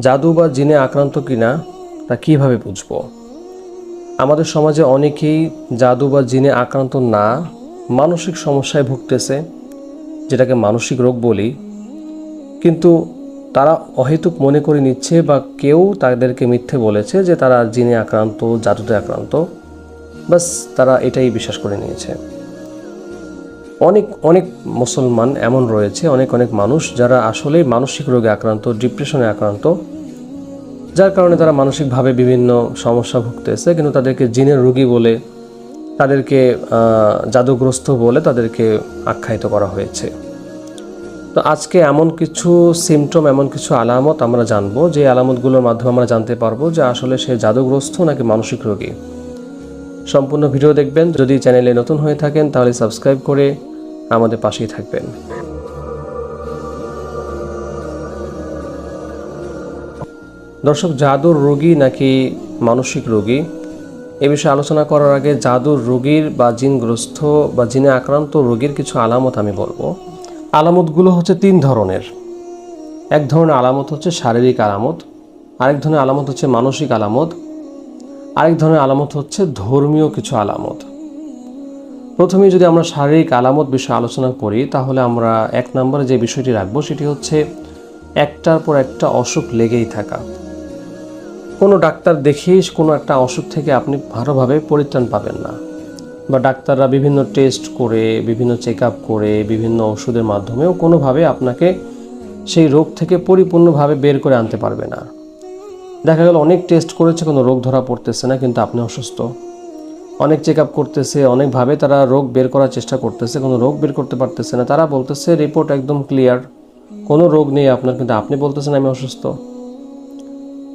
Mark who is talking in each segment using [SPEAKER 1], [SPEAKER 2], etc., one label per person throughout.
[SPEAKER 1] জাদু বা জিনে আক্রান্ত কিনা তা কীভাবে বুঝব? আমাদের সমাজে অনেকেই জাদু বা জিনে আক্রান্ত না, মানসিক সমস্যায় ভুগতেছে, যেটাকে মানসিক রোগ বলি। কিন্তু তারা অহেতুক মনে করে নিচ্ছে বা কেউ তাদেরকে মিথ্যে বলেছে যে তারা জিনে আক্রান্ত, জাদুতে আক্রান্ত। বাস তারা এটাই বিশ্বাস করে নিয়েছে। অনেক অনেক মুসলমান এমন রয়েছে, অনেক অনেক মানুষ যারা আসলেই মানসিক রোগে আক্রান্ত ডিপ্রেশনে আক্রান্ত, যার কারণে তারা মানসিকভাবে বিভিন্ন সমস্যা ভুগতেছে, কিন্তু তাদেরকে জিনের রোগী বলে, তাদেরকে জাদুগ্রস্ত বলে তাদেরকে আখ্যায়িত করা হয়েছে। তো আজকে এমন কিছু সিমটম এমন কিছু আলামত আমরা জানব, যে আলামতগুলোর মাধ্যমে আমরা জানতে পারব যে আসলে সে জাদুগ্রস্ত নাকি মানসিক রোগী। সম্পূর্ণ ভিডিও দেখবেন। যদি চ্যানেলে নতুন হয়ে থাকেন, তাহলে সাবস্ক্রাইব করে আমাদের পাশেই থাকবেন। দর্শক, জাদুর রোগী নাকি মানসিক রোগী? এ বিষয়ে আলোচনা করার আগে জাদুর রোগীর বা জিনগ্রস্ত বা জিনে আক্রান্ত রোগীর কিছু আলামত আমি বলব। আলামতগুলো হচ্ছে তিন ধরনের। এক ধরনের আলামত হচ্ছে শারীরিক আলামত, আরেক ধরনের আলামত হচ্ছে মানসিক আলামত। আরেক ধরনের আলামত হচ্ছে ধর্মীয় কিছু আলামত। প্রথমে যদি আমরা শারীরিক আলামত বিষয়ে আলোচনা করি, তাহলে আমরা এক নম্বরে যে বিষয়টি রাখব, সেটি হচ্ছে একটার পর একটা অসুখ লেগেই থাকা। কোনো ডাক্তার দেখেই কোনো একটা অসুখ থেকে আপনি ভালোভাবে পরিত্রাণ পাবেন না। বা ডাক্তাররা বিভিন্ন টেস্ট করে, বিভিন্ন চেক আপ করে, বিভিন্ন ওষুধের মাধ্যমেও কোনোভাবে আপনাকে সেই রোগ থেকে পরিপূর্ণভাবে বের করে আনতে পারবে না। দেখা গেল অনেক টেস্ট করেছে, কোনো রোগ ধরা পড়তেছে না, কিন্তু আপনি অসুস্থ। অনেক চেক আপ করতেছে, অনেকভাবে তারা রোগ বের করার চেষ্টা করতেছে, কোনো রোগ বের করতে পারতেছে না। তারা বলতেছে রিপোর্ট একদম ক্লিয়ার কোনো রোগ নেই আপনার, কিন্তু আপনি বলতেছেন আমি অসুস্থ।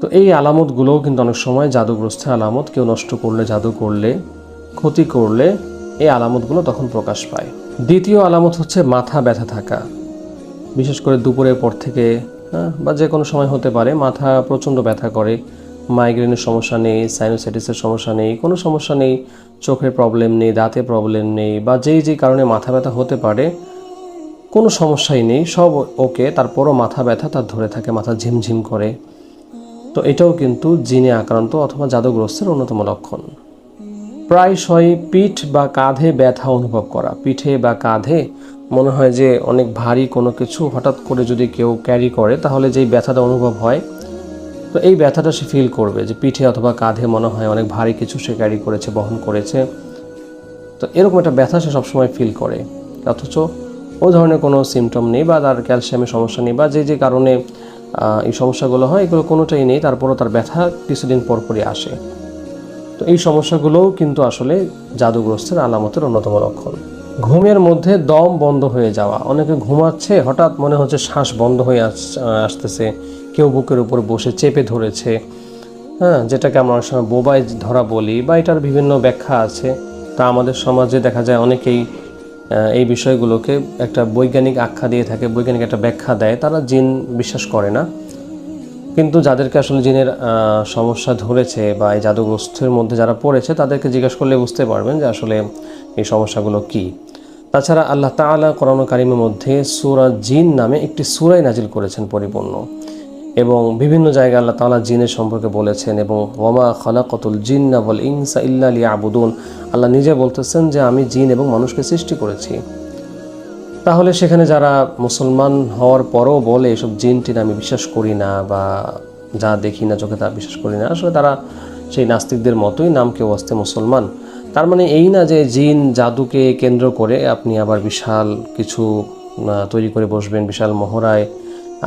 [SPEAKER 1] তো এই আলামতগুলোও কিন্তু অনেক সময় জাদুগ্রস্তের আলামত, কেউ নষ্ট করলে জাদু করলে, ক্ষতি করলে এই আলামতগুলো তখন প্রকাশ পায়। দ্বিতীয় আলামত হচ্ছে মাথা ব্যথা থাকা। বিশেষ করে দুপুরের পর থেকে বা যে কোনো সময় হতে পারে, মাথা প্রচণ্ড ব্যথা করে মাইগ্রেনের সমস্যা নেই সাইনোসাইটিসের সমস্যা নেই, কোনো সমস্যা নেই, চোখের প্রবলেম নেই, দাঁতে প্রবলেম নেই, বা যেই যেই কারণে মাথা ব্যথা হতে পারে, কোনো সমস্যাই নেই, সব ওকে তারপরও মাথা ব্যথা তার ধরে থাকে, মাথা ঝিমঝিম করে। তো এটাও কিন্তু জিনে আক্রান্ত অথবা জাদুগ্রস্তের অন্যতম লক্ষণ। প্রায়শই পিঠ বা কাঁধে ব্যথা অনুভব করা, পিঠে বা কাঁধে মনে হয় যে অনেক ভারী কোনো কিছু হঠাৎ করে যদি কেউ ক্যারি করে, তাহলে যেই ব্যথাটা অনুভব হয়, তো এই ব্যথাটা সে ফিল করবে যে পিঠে অথবা কাঁধে মনে হয় অনেক ভারী কিছু সে ক্যারি করেছে, বহন করেছে। তো এরকম একটা ব্যথা সে সবসময় ফিল করে। অথচ ও ধরনের কোনো সিমটম নেই বা তার ক্যালসিয়ামের সমস্যা নেই বা যে যে কারণে এই সমস্যাগুলো হয়, এগুলো কোনোটাই নেই, তারপরও তার ব্যথা কিছুদিন পরপরই আসে। তো এই সমস্যাগুলোও কিন্তু আসলে জাদুগ্রস্তের আলামতের অন্যতম লক্ষণ। ঘুমের মধ্যে দম বন্ধ হয়ে যাওয়া। অনেকে ঘুমাচ্ছে, হঠাৎ মনে হচ্ছে শ্বাস বন্ধ হয়ে আস- আসতেছে। কেউ বুকের উপর বসে চেপে ধরেছে। হ্যাঁ যেটাকে আমরা অনেক সময় বোবাই ধরা বলি বা এটার বিভিন্ন ব্যাখ্যা আছে। তা আমাদের সমাজে দেখা যায় অনেকেই এই বিষয়গুলোকে একটা বৈজ্ঞানিক আখ্যা দিয়ে থাকে, বৈজ্ঞানিক একটা ব্যাখ্যা দেয়। তারা জিন বিশ্বাস করে না। কিন্তু যাদেরকে আসলে জিনের সমস্যা ধরেছে বা এই জাদুগ্রস্তের মধ্যে যারা পড়েছে, তাদেরকে জিজ্ঞেস করলে বুঝতে পারবেন যে আসলে এই সমস্যাগুলো কি। তাছাড়া আল্লাহ তাআলা কোরআন কারিমের মধ্যে সুরা জিন নামে একটি সূরাই নাজিল করেছেন পরিপূর্ণ। এবং বিভিন্ন জায়গায় আল্লাহ তাআলা জিনের সম্পর্কে বলেছেন এবং ওয়ামা খালাকাতুল জিন্না ওয়াল ইনসা ইল্লা লিয়াবুদুন। আল্লাহ নিজে বলতেছেন যে আমি জিন এবং মানুষকে সৃষ্টি করেছি। তাহলে সেখানে যারা মুসলমান হওয়ার পরও বলে এসব জিন টিন আমি বিশ্বাস করি না বা যা দেখি না, চোখে তা বিশ্বাস করি না, আসলে তারা সেই নাস্তিকদের মতোই নাম কেউ আসতে মুসলমান। তার মানে এই না যে জিন জাদুকে কেন্দ্র করে আপনি আবার বিশাল কিছু তৈরি করে বসবেন, বিশাল মহড়ায়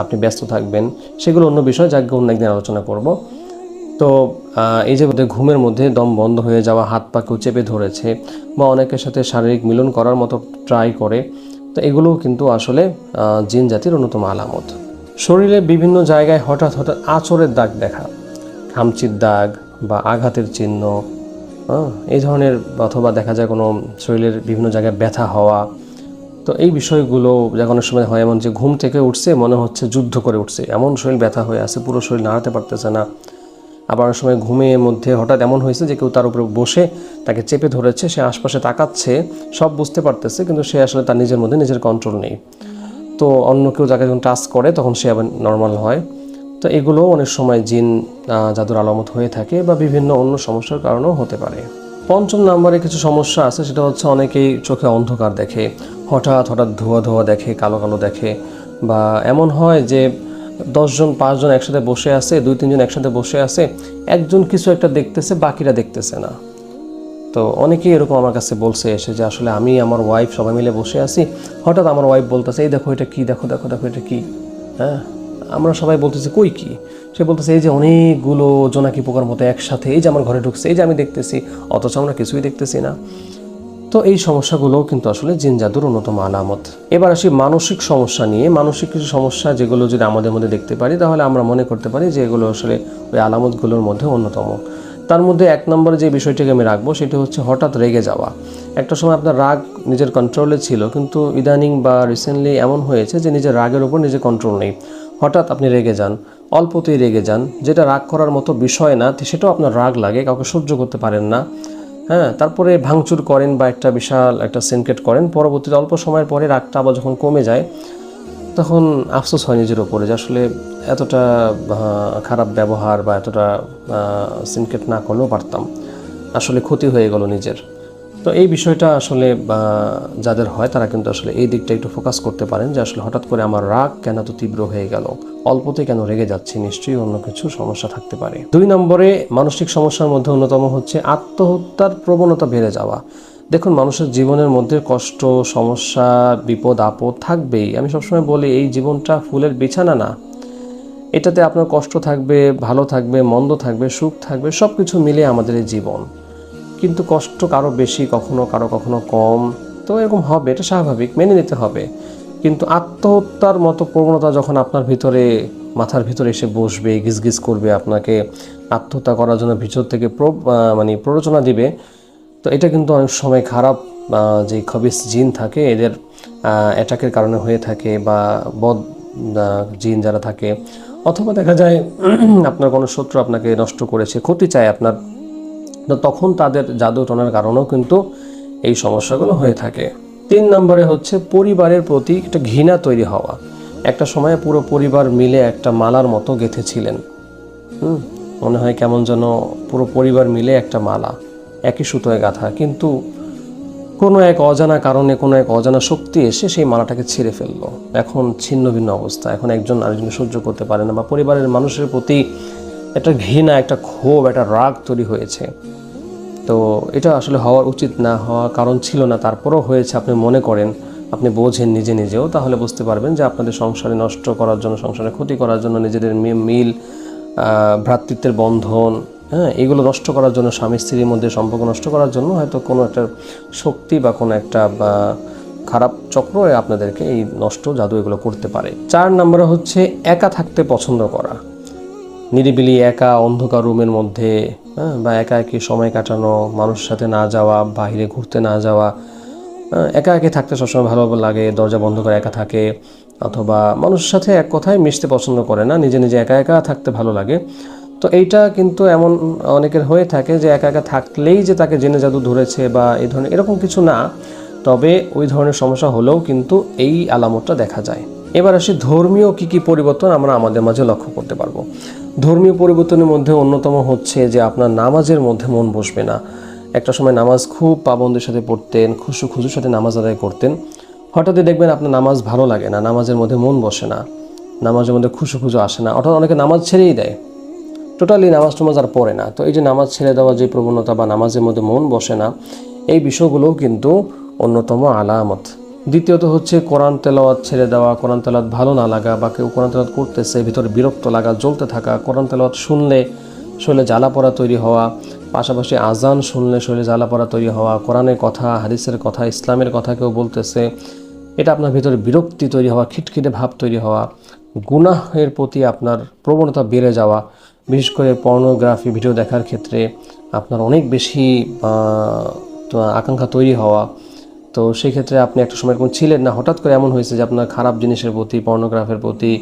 [SPEAKER 1] আপনি ব্যস্ত থাকবেন, সেগুলো অন্য বিষয় যাকে অন্য একদিন আলোচনা করব। তো এই যে ঘুমের মধ্যে দম বন্ধ হয়ে যাওয়া, হাত পা কেউ চেপে ধরেছে বা অনেকের সাথে শারীরিক মিলন করার মতো ট্রাই করে, তো এগুলোও কিন্তু আসলে জিন জাতির অন্যতম আলামত। শরীরে বিভিন্ন জায়গায় হঠাৎ হঠাৎ আচরের দাগ দেখা খামচির দাগ বা আঘাতের চিহ্ন এই ধরনের অথবা দেখা যায় কোনো শরীরের বিভিন্ন জায়গায় ব্যথা হওয়া, তো এই বিষয়গুলো যখন অনেক সময় হয় এমন যে ঘুম থেকে উঠছে, মনে হচ্ছে যুদ্ধ করে উঠছে। এমন শরীর ব্যথা হয়ে আছে, পুরো শরীর নাড়াতে পারতেছে না। আবার অনেক সময় ঘুমের মধ্যে হঠাৎ এমন হয়েছে যে কেউ তার উপরে বসে তাকে চেপে ধরেছে, সে আশপাশে তাকাচ্ছে, সব বুঝতে পারতেছে, কিন্তু সে আসলে তার নিজের মধ্যে নিজের কন্ট্রোল নেই। তো অন্য কেউ যাকে যখন টাচ করে, তখন সে আবার নর্মাল হয়। তো এগুলোও অনেক সময় জিন জাদুর আলামত হয়ে থাকে বা বিভিন্ন অন্য সমস্যার কারণেও হতে পারে। পঞ্চম নম্বরে কিছু সমস্যা আছে, সেটা হচ্ছে অনেকেই চোখে অন্ধকার দেখে। হঠাৎ হঠাৎ ধোয়া ধোয়া দেখে, কালো কালো দেখে। বা এমন হয় যে দশজন, পাঁচজন একসাথে বসে আছে, দুই, তিনজন একসাথে বসে আছে, একজন কিছু একটা দেখতেছে, বাকিরা দেখতেছে না। তো অনেকেই এরকম আমার কাছে বলছে এসে যে আসলে আমি, আমার ওয়াইফ সবাই মিলে বসে আছি। হঠাৎ আমার ওয়াইফ বলতেছে, এই দেখো এটা কি, দেখো দেখো দেখো এটা কী? হ্যাঁ? আমরা সবাই বলতেছি, কই কি? সে বলতেছে, এই যে অনেকগুলো জোনাকি পোকার মতো একসাথে, এই যে আমার ঘরে ঢুকছে, এই যে আমি দেখতেছি, অথচ আমরা কিছুই দেখতেছি না। তো এই সমস্যাগুলো কিন্তু আসলে জিন জাদুর অন্যতম আলামত। এবার আসি মানসিক সমস্যা নিয়ে। মানসিক কিছু সমস্যা যেগুলো যদি আমাদের মধ্যে দেখতে পারি, তাহলে আমরা মনে করতে পারি যে এগুলো আসলে ওই আলামতগুলোর মধ্যে অন্যতম। তার মধ্যে এক নম্বরে যে বিষয়টিকে আমি রাখব সেটি হচ্ছে হঠাৎ রেগে যাওয়া। একটা সময় আপনার রাগ নিজের কন্ট্রোলে ছিল, কিন্তু ইদানিং বা রিসেন্টলি এমন হয়েছে যে নিজের রাগের উপর নিজের কন্ট্রোল নেই। হঠাৎ আপনি রেগে যান, অল্পতেই রেগে যান। যেটা রাগ করার মতো বিষয় না, সেটাও আপনার রাগ লাগে, কাউকে সহ্য করতে পারেন না। হ্যাঁ তারপরে ভাঙচুর করেন বা একটা বিশাল একটা সিনকেট করেন। পরবর্তীতে অল্প সময়ের পরে রাগটা আবার যখন কমে যায় তখন আফসোস হয় নিজের ওপরে যে আসলে এতটা খারাপ ব্যবহার বা এতটা সিনকেট না করলেও পারতাম। আসলে ক্ষতি হয়ে গেল নিজের। তো এই বিষয়টা আসলে যাদের হয় তারা কিন্তু আসলে এই দিকটা একটু ফোকাস করতে পারেন যে আসলে হঠাৎ করে আমার রাগ কেন এত তীব্র হয়ে গেল? অল্পতে কেন রেগে যাচ্ছি? নিশ্চয়ই অন্য কিছু সমস্যা থাকতে পারে। দুই নম্বরে মানসিক সমস্যার মধ্যে অন্যতম হচ্ছে আত্মহত্যার প্রবণতা বেড়ে যাওয়া। দেখুন, মানুষের জীবনের মধ্যে কষ্ট, সমস্যা, বিপদ, আপদ থাকবেই। আমি সবসময় বলি, এই জীবনটা ফুলের বিছানা না। এটাতে আপনার কষ্ট থাকবে, ভালো থাকবে, মন্দ থাকবে, সুখ থাকবে সব কিছু মিলে আমাদের এই জীবন। কিন্তু কষ্ট কারও বেশি, কখনো কারও কখনো কম। তো এরকম হবে, এটা স্বাভাবিক, মেনে নিতে হবে। কিন্তু আত্মহত্যার মতো প্রবণতা যখন আপনার ভিতরে, মাথার ভিতরে এসে বসবে, গিজগিজ করবে আপনাকে, আত্মহত্যা করার জন্য ভিতর থেকে মানে প্ররোচনা দিবে তো এটা কিন্তু অনেক সময় খারাপ যে খবিস জিন থাকে, এদের অ্যাটাকের কারণে হয়ে থাকে বা বদ জিন যারা থাকে। অথবা দেখা যায় আপনার কোনো শত্রু আপনাকে নষ্ট করেছে, ক্ষতি চায় আপনার, তো তখন তাদের জাদু টনার কারণেও কিন্তু এই সমস্যাগুলো হয়ে থাকে। তিন নম্বরে হচ্ছে পরিবারের প্রতি একটা ঘৃণা তৈরি হওয়া। একটা সময়ে পুরো পরিবার মিলে একটা মালার মতো গেঁথেছিলেন। হুম, মনে হয় কেমন যেন পুরো পরিবার মিলে একটা মালা। একই সুতোয় গাঁথা কিন্তু কোনো এক অজানা কারণে, কোনো এক অজানা শক্তি এসে সেই মালাটাকে ছিঁড়ে ফেলল। এখন ছিন্ন, ভিন্ন অবস্থা। এখন একজন আরেকজন সহ্য করতে পারে না বা পরিবারের মানুষের প্রতি একটা ঘৃণা, একটা ক্ষোভ, একটা রাগ তৈরি হয়েছে। তো এটা আসলে হওয়ার উচিত না, হওয়ার কারণ ছিল না, তারপরও হয়েছে, আপনি মনে করেন, আপনি বোঝেন নিজে নিজেও, তাহলে বুঝতে পারবেন যে আপনাদের সংসারে নষ্ট করার জন্য, সংসারে ক্ষতি করার জন্য নিজেদের মিল ভ্রাতৃত্বের বন্ধন হ্যাঁ এগুলো নষ্ট করার জন্য স্বামী স্ত্রীর মধ্যে সম্পর্ক নষ্ট করার জন্য হয়তো কোনো একটা শক্তি বা কোনো একটা খারাপ চক্র আপনাদেরকে এই নষ্ট জাদু এগুলো করতে পারে। চার নম্বরে হচ্ছে একা থাকতে পছন্দ করা। নিরিবিলি একা অন্ধকার রুমের মধ্যে হ্যাঁ, বা একা একই সময় কাটানো মানুষের সাথে না যাওয়া বাইরে ঘুরতে না যাওয়া হ্যাঁ, একা একে থাকতে সবসময় ভালো লাগে দরজা বন্ধ করে একা থাকে অথবা মানুষের সাথে এক কথায় মিশতে পছন্দ করে না নিজে নিজে একা একা থাকতে ভালো লাগে। তো এইটা কিন্তু এমন অনেকের হয়ে থাকে যে একা একা থাকলেই যে তাকে জেনে জাদু ধরেছে বা এই ধরনের এরকম কিছু না। তবে ওই ধরনের সমস্যা হলেও কিন্তু এই আলামতটা দেখা যায়। এবার আসি ধর্মীয় কি কি পরিবর্তন আমরা আমাদের মাঝে লক্ষ্য করতে পারব। ধর্মীয় পরিবর্তনের মধ্যে অন্যতম হচ্ছে যে আপনার নামাজের মধ্যে মন বসবে না। একটা সময় নামাজ খুব পাবন্দের সাথে পড়তেন, খুশু খুশুর সাথে নামাজ আদায় করতেন। হঠাৎই দেখবেন আপনার নামাজ ভালো লাগে না, নামাজের মধ্যে মন বসে না। নামাজের মধ্যে খুশু খুশু আসে না। অর্থাৎ অনেকে নামাজ ছেড়েই দেয়। টোটালি নামাজ টামাজ আর পড়ে না। তো এই যে নামাজ ছেড়ে দেওয়া যে প্রবণতা বা নামাজের মধ্যে মন বসে না, এই বিষয়গুলোও কিন্তু অন্যতম আলামত। দ্বিতীয়ত হচ্ছে কোরআন তেলাওয়াত ছেড়ে দেওয়া, কোরআন তেলাওয়াত ভালো না লাগা বা কেউ কোরআন তেলাওয়াত করতেছে, ভিতরে বিরক্ত লাগা, জ্বলতে থাকা, কোরআন তেলাওয়াত শুনলে শরীরে জ্বালা পড়া তৈরি হওয়া, পাশাপাশি আজান শুনলে শরীরে জ্বালা পড়া তৈরি হওয়া, কোরআনের কথা, হাদিসের কথা, ইসলামের কথা কেউ বলতেছে, এটা আপনার ভিতরে বিরক্তি তৈরি হওয়া, খিটখিটে ভাব তৈরি হওয়া, গুনাহের প্রতি আপনার প্রবণতা বেড়ে যাওয়া বিশেষ করে পর্নোগ্রাফি ভিডিও দেখার ক্ষেত্রে আপনার অনেক বেশি আকাঙ্ক্ষা তৈরি হওয়া। তো সেই ক্ষেত্রে আপনি একটা সময় এরকম ছিলেন না, হঠাৎ করে এমন হয়েছে যে আপনার খারাপ জিনিসের প্রতি পর্নোগ্রাফের প্রতি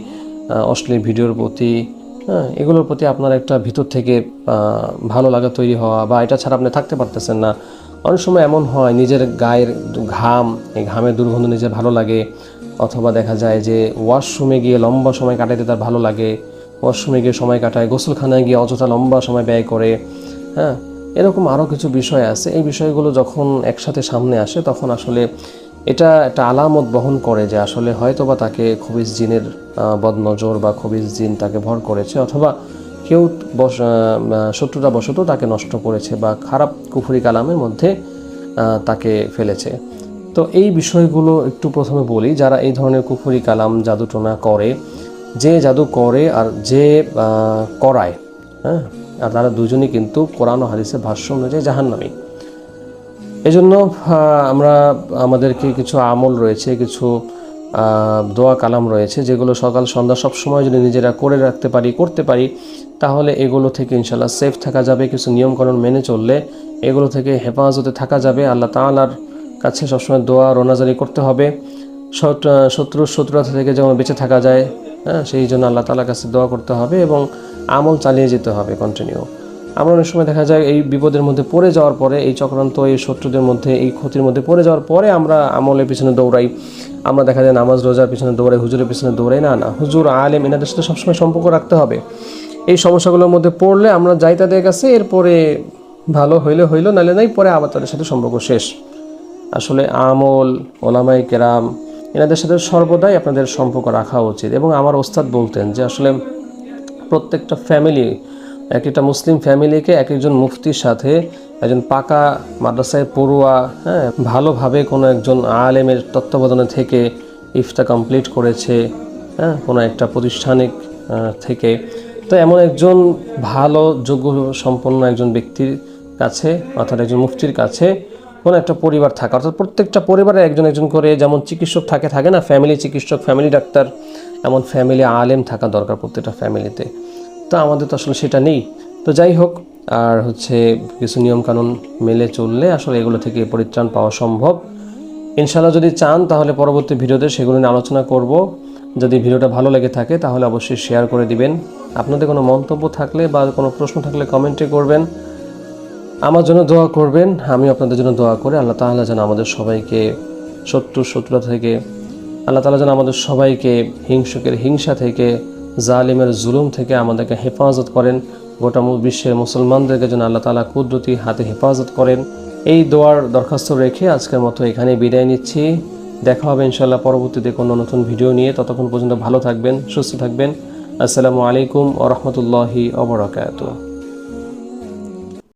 [SPEAKER 1] অশ্লীল ভিডিওর প্রতি হ্যাঁ এগুলোর প্রতি আপনার একটা ভিতর থেকে ভালো লাগা তৈরি হওয়া বা এটা ছাড়া আপনি থাকতে পারতেছেন না। অনেক সময় এমন হয়, নিজের গায়ের ঘাম, এই ঘামের দুর্গন্ধ নিজের ভালো লাগে, অথবা দেখা যায় যে ওয়াশরুমে গিয়ে লম্বা সময় কাটাইতে তার ভালো লাগে ওয়াশরুমে গিয়ে সময় কাটায়, গোসলখানায় গিয়ে অযথা লম্বা সময় ব্যয় করে হ্যাঁ? এরকম আরও কিছু বিষয় আছে। এই বিষয়গুলো যখন একসাথে সামনে আসে, তখন আসলে এটা একটা আলামত বহন করে যে আসলে হয়তোবা তাকে খবিজ জিনের বদনজর বা খবিজ জিন তাকে ভর করেছে অথবা কেউ বস শত্রুতা বশত তাকে নষ্ট করেছে বা খারাপ কুফুরি কালামের মধ্যে তাকে ফেলেছে। তো এই বিষয়গুলো একটু প্রথমে বলি, যারা এই ধরনের কুফুরি কালাম জাদুটোনা করে যে জাদু করে আর যে করায় হ্যাঁ? আর তারা দুজনই কিন্তু কোরআন ও হাদিসের ভাষ্য অনুযায়ী জাহান্নামী। এই জন্য আমরা, আমাদেরকে কিছু আমল রয়েছে, কিছু দোয়া কালাম রয়েছে, যেগুলো সকাল সন্ধ্যা সব সময় যদি নিজেরা করে রাখতে পারি, করতে পারি, তাহলে এগুলো থেকে ইনশাল্লাহ সেফ থাকা যাবে, কিছু নিয়মকানুন মেনে চললে এগুলো থেকে হেফাজতে থাকা যাবে। আল্লাহ তাআলার কাছে সবসময় দোয়া রোনাজারি করতে হবে। শত্রু- শত্রুতা থেকে যেমন বেঁচে থাকা যায় হ্যাঁ সেই জন্য আল্লাহ তাআলার কাছে দোয়া করতে হবে এবং আমল চালিয়ে যেতে হবে কন্টিনিউ আমরা অনেক সময় দেখা যায় এই বিপদের মধ্যে পড়ে যাওয়ার পরে, এই চক্রান্ত, এই শত্রুদের মধ্যে, এই ক্ষতির মধ্যে পড়ে যাওয়ার পরে আমরা আমলের পিছনে দৌড়াই। আমরা দেখা যায় নামাজ, রোজার পিছনে দৌড়াই, হুজুরের পিছনে দৌড়াই। না না, হুজুর, আলেম এনাদের সাথে সবসময় সম্পর্ক রাখতে হবে। এই সমস্যাগুলোর মধ্যে পড়লে আমরা যাই তাদের কাছে, এরপরে ভালো হইলে হইল, নাহলে নাই, পরে আবার তাদের সাথে সম্পর্ক শেষ। আসলে আমল ওলামাই কেরাম এনাদের সাথে সর্বদাই আপনাদের সম্পর্ক রাখা উচিত। এবং আমার ওস্তাদ বলতেন যে আসলে প্রত্যেকটা ফ্যামিলি এক একটা মুসলিম ফ্যামিলিকে এক একজন মুফতির সাথে একজন পাকা মাদ্রাসায় পড়ুয়া হ্যাঁ ভালোভাবে কোনো একজন আলেমের তত্ত্বাবধানে থেকে ইফতা কমপ্লিট করেছে হ্যাঁ কোনো একটা প্রতিষ্ঠানিক থেকে। তো এমন একজন ভালো, যোগ্য, সম্পন্ন একজন ব্যক্তির কাছে অর্থাৎ একজন মুফতির কাছে কোনো একটা পরিবার থাকা। অর্থাৎ প্রত্যেকটা পরিবারে একজন একজন করে যেমন চিকিৎসক থাকে থাকে না? ফ্যামিলি চিকিৎসক ফ্যামিলি ডাক্তার, এমন ফ্যামিলি আলেম থাকা দরকার প্রত্যেকটা ফ্যামিলিতে তো। আমাদের তো আসলে সেটা নেই। তো যাই হোক, আর হচ্ছে কিছু নিয়মকানুন মেলে চললে আসলে এগুলো থেকে পরিত্রাণ পাওয়া সম্ভব। ইনশাল্লাহ যদি চান, তাহলে পরবর্তী ভিডিওতে সেগুলো নিয়ে আলোচনা করব। যদি ভিডিওটা ভালো লেগে থাকে, তাহলে অবশ্যই শেয়ার করে দিবেন। আপনাদের কোনো মন্তব্য থাকলে বা কোনো প্রশ্ন থাকলে কমেন্টে করবেন। আমার জন্য দোয়া করবেন আমি আপনাদের জন্য দোয়া করে। আল্লাহ তাআলা যেন আমাদের সবাইকে শত্রু শত্রুতা থেকে, আল্লাহ তাআলা যেন আমাদের সবাইকে হিংসকের হিংসা থেকে, জালিমের জুলুম থেকে আমাদেরকে হেফাজত করেন। গোটা বিশ্বের মুসলমানদেরকে যেন আল্লাহ তালা কুদরতি হাতে হেফাজত করেন। এই দোয়ার দরখাস্ত রেখে আজকের মতো এখানে বিদায় নিচ্ছি। দেখা হবে ইনশাল্লাহ পরবর্তীতে কোনো নতুন ভিডিও নিয়ে। ততক্ষণ পর্যন্ত ভালো থাকবেন, সুস্থ থাকবেন। আসসালামু আলাইকুম ওরহমতুল্লাহি অবরাকাতুহ